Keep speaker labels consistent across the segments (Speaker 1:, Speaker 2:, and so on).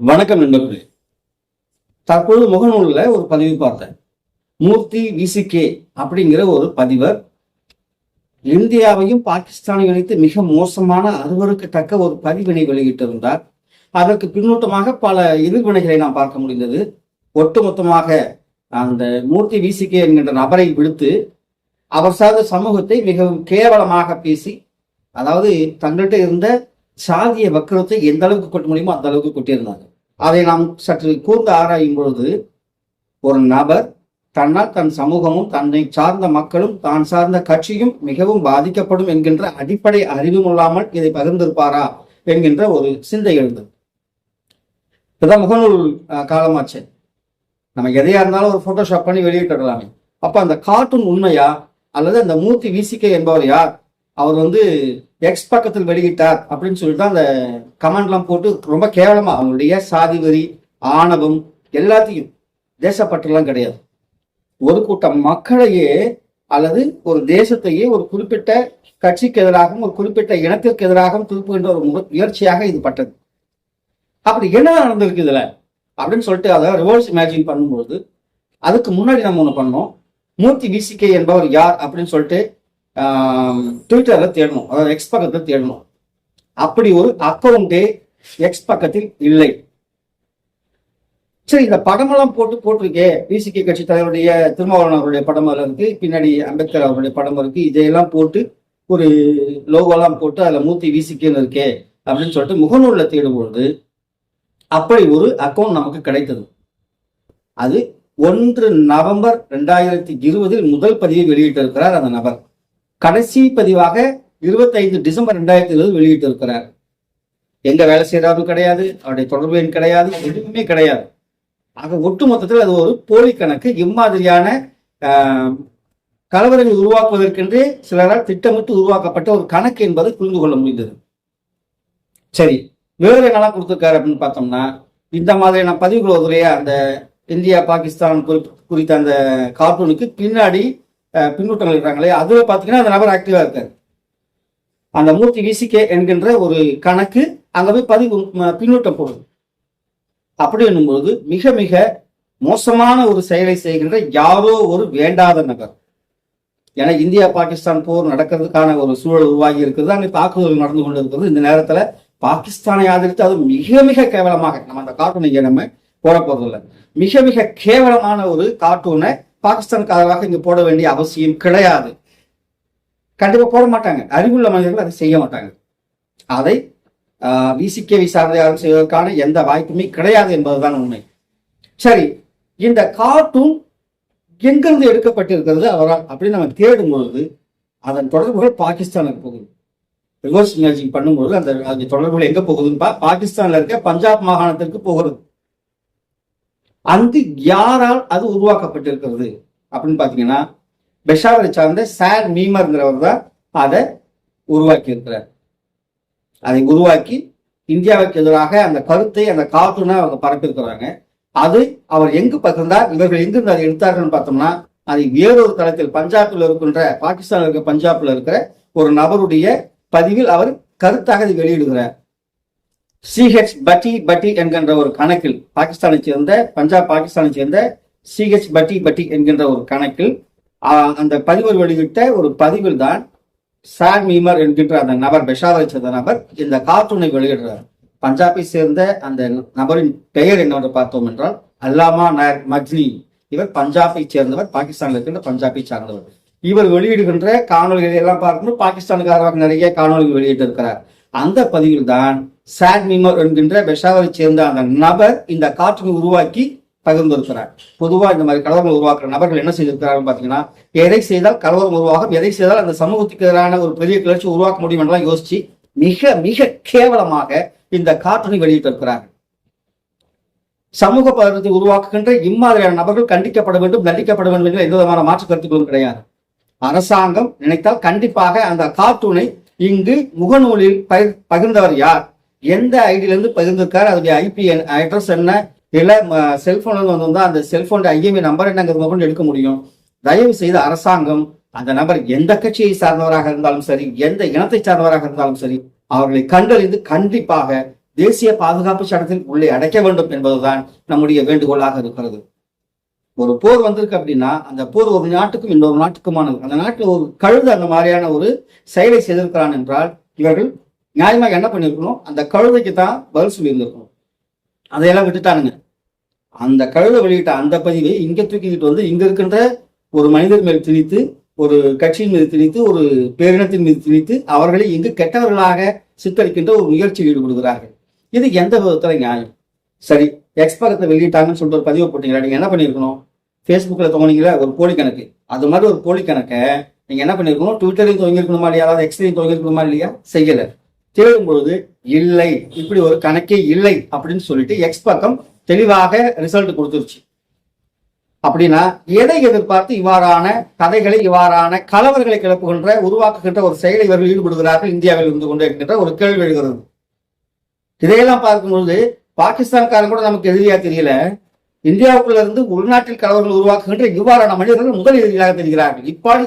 Speaker 1: வணக்கம் நண்பர்களே. தற்பொழுது முகநூலில் ஒரு பதிவு பார்த்தேன். மூர்த்தி விசிகே அப்படிங்கிற ஒரு பதிவர் இந்தியாவையும் பாகிஸ்தானையும் இணைத்து மிக மோசமான அருவருக்கத்தக்க ஒரு பதிவினை வெளியிட்டிருந்தார். அதற்கு பின்னூட்டமாக பல எதிர்வினைகளை நாம் பார்க்க முடிந்தது. ஒட்டுமொத்தமாக அந்த மூர்த்தி விசிகே என்கின்ற நபரை விடுத்து அவர் சார்ந்த சமூகத்தை மிகவும் கேவலமாக பேசி அதாவது தங்கள்கிட்ட இருந்த சாதிய வக்கரத்தை எந்த அளவுக்கு கொட்ட முடியுமோ அந்த அளவுக்கு கொட்டியிருந்தாங்க. அதை நாம் சற்று கூர்ந்து ஆராயும் பொழுது ஒரு நபர் தன்னால் தன் சமூகமும் தன்னை சார்ந்த மக்களும் தான் சார்ந்த கட்சியும் மிகவும் பாதிக்கப்படும் என்கின்ற அடிப்படை அறிவும் இல்லாமல் இதை பகிர்ந்திருப்பாரா என்கின்ற ஒரு சிந்தை எழுந்தது. இப்பதான் முகநூல் காலமாச்சு. நம்ம எதையா இருந்தாலும் ஒரு போட்டோஷாப் பண்ணி வெளியிட்டுடலாமே. அப்ப அந்த கார்ட்டூன் உண்மையா? அல்லது அந்த மூர்த்தி விசிகே என்பவர் யார்? அவர் வந்து எக்ஸ் பக்கத்தில் வெளியிட்டார் அப்படின்னு சொல்லிட்டு அந்த கமெண்ட்லாம் போட்டு ரொம்ப கேவலமாக அவங்களுடைய சாதி வரி ஆணவம் எல்லாத்தையும் தேசப்பற்றெல்லாம் கிடையாது. ஒரு கூட்டம் மக்களையே அல்லது ஒரு தேசத்தையே ஒரு குறிப்பிட்ட கட்சிக்கு எதிராகவும் ஒரு குறிப்பிட்ட இனத்திற்கு எதிராகவும் திருப்புகின்ற ஒரு முயற்சியாக இது பட்டது. அப்படி என்ன நடந்திருக்கு இதுல? அப்படின்னு சொல்லிட்டு அதை ரிவர்ஸ் இமேஜின் பண்ணும்போது அதுக்கு முன்னாடி நம்ம ஒன்று பண்ணோம். மூர்த்தி விசிகே என்பவர் யார் அப்படின்னு சொல்லிட்டு ட்விட்டரில் தேடணும். அதாவது எக்ஸ் பக்கத்தில் தேடணும். அப்படி ஒரு அக்கௌண்ட்டே எக்ஸ் பக்கத்தில் இல்லை. சரி இந்த படமெல்லாம் போட்டு போட்டிருக்கே. பிசிகே கட்சி தலைவருடைய திருமாவளவன் அவருடைய படம் அதுல இருக்கு. பின்னாடி அம்பேத்கர் அவருடைய படம் இருக்கு. இதையெல்லாம் போட்டு ஒரு லோகோலாம் போட்டு அதில் மூத்தி விசிக்கேன்னு இருக்கே அப்படின்னு சொல்லிட்டு முகநூலில் தேடும்பொழுது அப்படி ஒரு அக்கௌண்ட் நமக்கு கிடைத்தது. அது ஒன்று நவம்பர் ரெண்டாயிரத்தி இருபதில் முதல் பதிவை வெளியிட்டிருக்கிறார் அந்த நபர். கடைசி பதிவாக இருபத்தைந்து டிசம்பர் ரெண்டாயிரத்தி இருபது வெளியிட்டிருக்கிறார். எங்க வேலை செய்யறாரும் கிடையாது அவருடைய தொடர்பு எண் கிடையாது எதுவுமே கிடையாது. ஆக ஒட்டு மொத்தத்தில் அது ஒரு போலி கணக்கு. இம்மாதிரியான கலவரங்கள் உருவாக்குவதற்கென்று உருவாக்குவதற்கென்றே சிலரால் திட்டமிட்டு உருவாக்கப்பட்ட ஒரு கணக்கு என்பதை புரிந்து கொள்ள முடிந்தது. சரி வேறு என்னெல்லாம் கொடுத்துருக்காரு அப்படின்னு பார்த்தோம்னா இந்த மாதிரியான பதிவுகள் வருது அந்த இந்தியா பாகிஸ்தான் குறி- குறித்த அந்த கார்ட்டூனுக்கு பின்னாடி பின்னூட்டங்கள் இருக்காங்களே அதுல பார்த்தீங்கன்னா அந்த நபர் ஆக்டிவா இருக்காரு. அந்த மூர்த்தி விசிகே என்கின்ற ஒரு கணக்கு அங்க போய் பதிவு பின்னூட்டம் போடுது. அப்படி என்னும்போது மிக மிக மோசமான ஒரு செயலை செய்கின்ற யாரோ ஒரு வேண்டாத நபர். ஏன்னா இந்தியா பாகிஸ்தான் போர் நடக்கிறதுக்கான ஒரு சூழல் உருவாகி இருக்குது அங்கே தாக்குதல் நடந்து கொண்டு இருக்கிறது இந்த நேரத்தில் பாகிஸ்தானை ஆதரித்து அது மிக மிக கேவலமாக நம்ம அந்த கார்ட்டூனை நம்ம போட போறதில்லை. மிக மிக கேவலமான ஒரு கார்ட்டூனை பாகிஸ்தானுக்கு ஆதரவாக போட வேண்டிய அவசியம் கிடையாது. கண்டிப்பாக போட மாட்டாங்க. அறிவுள்ள மனிதர்கள் அதை செய்ய மாட்டாங்க. அதை விசிகேவி சார்ந்த செய்வதற்கான எந்த வாய்ப்புமே கிடையாது என்பதுதான் உண்மை. சரி இந்த கார்ட்டூன் எங்கிருந்து எடுக்கப்பட்டிருக்கிறது அவரால் அப்படின்னு நம்ம தேடும் பொழுது அதன் தொடர்புகள் பாகிஸ்தானுக்கு போகுது. ரிவர்ஸ் இமேஜிங் பண்ணும்போது அந்த அந்த தொடர்புகள் எங்கே போகுதுன்னு பாகிஸ்தானில் இருக்க பஞ்சாப் மாகாணத்திற்கு போகிறது அங்கு யாரால் அது உருவாக்கப்பட்டிருக்கிறது? அப்படின்னு பார்த்தீங்கன்னா பெஷாவரை சார்ந்த சார் மீமர்ங்கிறவர் தான் அதை உருவாக்கி இருக்கிறார் அதை உருவாக்கி இந்தியாவுக்கு எதிராக அந்த கருத்தை அந்த கார்ட்டூனை அவங்க பரப்பியிருக்கிறாங்க. அது அவர் எங்கு பகிர்ந்தார் இவர்கள் எங்கிருந்து அதை எடுத்தார்கள்னு பார்த்தோம்னா அதை வேறொரு தளத்தில் பஞ்சாபில் இருக்கின்ற பாகிஸ்தானில் இருக்க பஞ்சாபில் இருக்கிற ஒரு நபருடைய பதிவில் அவர் கருத்தாக அதை வெளியிடுகிறார். சிஹெச் பட்டி பட்டி என்கின்ற ஒரு கணக்கில் பாகிஸ்தானை சேர்ந்த பஞ்சாப் பாகிஸ்தானை சேர்ந்த சிஹெச் பட்டி பட்டி என்கின்ற ஒரு கணக்கில் அந்த பதிவர் வெளியிட்ட ஒரு பதிவில் தான் சார் மீமர் என்கின்ற அந்த நபர் பெஷாவரை சேர்ந்த நபர் இந்த கார்ட்டூனை வெளியிடுறார். பஞ்சாபை சேர்ந்த அந்த நபரின் பெயர் என்னவென்று பார்த்தோம் என்றால் அல்லாமா நாயக் மஜ்னி இவர் பஞ்சாபை சேர்ந்தவர் பாகிஸ்தானில் இருக்கின்ற பஞ்சாபை சார்ந்தவர். இவர் வெளியிடுகின்ற காணொலிகளை எல்லாம் பார்க்கும்போது பாகிஸ்தானுக்கு ஆதரவாக நிறைய காணொலிகள் வெளியிட்டிருக்கிறார். அந்த பதிவில் தான் சாட் மீமர் என்கின்ற பெஷாவரை சேர்ந்த அந்த நபர் இந்த கார்ட்டூனை உருவாக்கி பகிர்ந்திருக்கிறார். பொதுவாக இந்த மாதிரி கலவரம் உருவாக்குற நபர்கள் என்ன செய்திருக்கிறார்கள் பார்த்தீங்கன்னா எதை செய்தால் கலவரம் உருவாகும் எதை செய்தால் அந்த சமூகத்துக்கு எதிரான ஒரு பெரிய கிளர்ச்சி உருவாக்க முடியும் என்றெல்லாம் யோசிச்சு மிக மிக கேவலமாக இந்த கார்ட்டூனை வெளியிட்டிருக்கிறார்கள் சமூக பதத்தை உருவாக்குகின்ற இம்மாதிரியான நபர்கள் கண்டிக்கப்பட வேண்டும் தண்டிக்கப்பட வேண்டும் என்ற எந்த விதமான மாற்று கருத்துக்களும் கிடையாது. அரசாங்கம் நினைத்தால் கண்டிப்பாக அந்த கார்ட்டூனை இங்கு முகநூலில் பகிர்- பகிர்ந்தவர் யார்? எந்த ஐடியிலிருந்து பகிர்ந்திருக்கார்? அதனுடைய ஐபி அட்ரஸ் என்ன? இல்ல செல்போன்ல இருந்து வந்திருந்தா அந்த செல்போன் ஐஎம்இ நம்பர் என்னங்கிறது கொண்டு எடுக்க முடியும். தயவு செய்து அரசாங்கம் அந்த நபர் எந்த கட்சியை சார்ந்தவராக இருந்தாலும் சரி எந்த இனத்தை சார்ந்தவராக இருந்தாலும் சரி அவர்களை கண்டறிந்து கண்டிப்பாக தேசிய பாதுகாப்பு சட்டத்தில் உள்ளே அடைக்க வேண்டும் என்பதுதான் நம்முடைய வேண்டுகோளாக இருக்கிறது. ஒரு போர் வந்திருக்கு அப்படின்னா அந்த போர் ஒரு நாட்டுக்கும் இன்னொரு நாட்டுக்குமானது. அந்த நாட்டில் ஒரு கழுது அந்த மாதிரியான ஒரு செயலை செய்திருக்கிறான் என்றால் இவர்கள் நியாயமாக என்ன பண்ணியிருக்கணும்? அந்த கழுதைக்கு தான் பதில் சொல்லியிருந்திருக்கணும். அதையெல்லாம் விட்டுட்டானுங்க. அந்த கழுதை வெளியிட்ட அந்த பதிவை இங்கே தூக்கிக்கிட்டு வந்து இங்கே இருக்கின்ற ஒரு மனிதர் மேல் திணித்து ஒரு கட்சியின் மீது திணித்து ஒரு பேரினத்தின் மீது திணித்து அவர்களை இங்கு கெட்டவர்களாக சித்தரிக்கின்ற ஒரு முயற்சியில் ஈடுபடுகிறார்கள். இது எந்த விதத்தில் நியாயம்? சரி எக்ஸ்பரத்தை வெளியிட்டாங்கன்னு சொல்லிட்டு ஒரு பதிவு போட்டீங்களா? நீங்கள் என்ன பண்ணிருக்கணும் ஃபேஸ்புக்கில் துவங்கினீங்களா ஒரு போலி கணக்கு அது மாதிரி ஒரு போலி கணக்கை நீங்கள் என்ன பண்ணியிருக்கணும் ட்விட்டரையும் துவங்கியிருக்கணுமா இல்லையா? அதாவது எக்ஸ்லையும் துவங்கியிருக்கணுமா இல்லையா? செய்யலை. தேடும் பொழுது இல்லை. இப்படி ஒரு கணக்கே இல்லை அப்படின்னு சொல்லிட்டு எக்ஸ் பக்கம் தெளிவாக ரிசல்ட் கொடுத்துருச்சு. அப்படின்னா எதை எதிர்பார்த்து இவ்வாறான கதைகளை இவ்வாறான கலவர்களை கிளப்புகின்ற உருவாக்குகின்ற ஒரு செயலை இவர்கள் ஈடுபடுகிறார்கள் இந்தியாவில் இருந்து கொண்டு இருக்கின்ற ஒரு கேள்வி எழுகிறது. இதையெல்லாம் பார்க்கும்பொழுது பாகிஸ்தான்காரன் கூட நமக்கு எதிரியா தெரியல. இந்தியாவுக்குள்ள இருந்து உள்நாட்டில் கலவரங்கள் உருவாக்குகின்ற இவ்வாறான மனிதர்கள் முதல் எதிரிகளாக தெரிகிறார்கள். இப்படி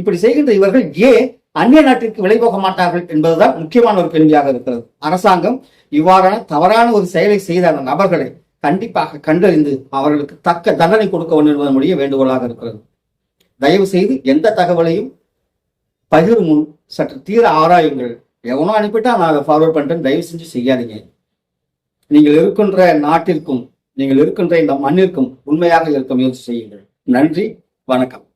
Speaker 1: இப்படி செய்கின்ற இவர்கள் ஏன் அந்நிய நாட்டிற்கு விலை போக மாட்டார்கள் என்பதுதான் முக்கியமான ஒரு கேள்வியாக இருக்கிறது. அரசாங்கம் இவ்வாறான தவறான ஒரு செயலை செய்த அந்த நபர்களை கண்டிப்பாக கண்டறிந்து அவர்களுக்கு தக்க தண்டனை கொடுக்க வேண்டும் என்பது முடிய வேண்டுகோளாக இருக்கிறது. தயவு செய்து எந்த தகவலையும் பகிரும் முன் சற்று தீர ஆராயுங்கள். எவனோ அனுப்பிட்டா நான் அதை ஃபார்வர்ட் பண்ணிட்டேன் தயவு செஞ்சு செய்யாதீங்க. நீங்கள் இருக்கின்ற நாட்டிற்கும் நீங்கள் இருக்கின்ற இந்த மண்ணிற்கும் உண்மையாக இருக்க முயற்சி செய்யுங்கள். நன்றி வணக்கம்.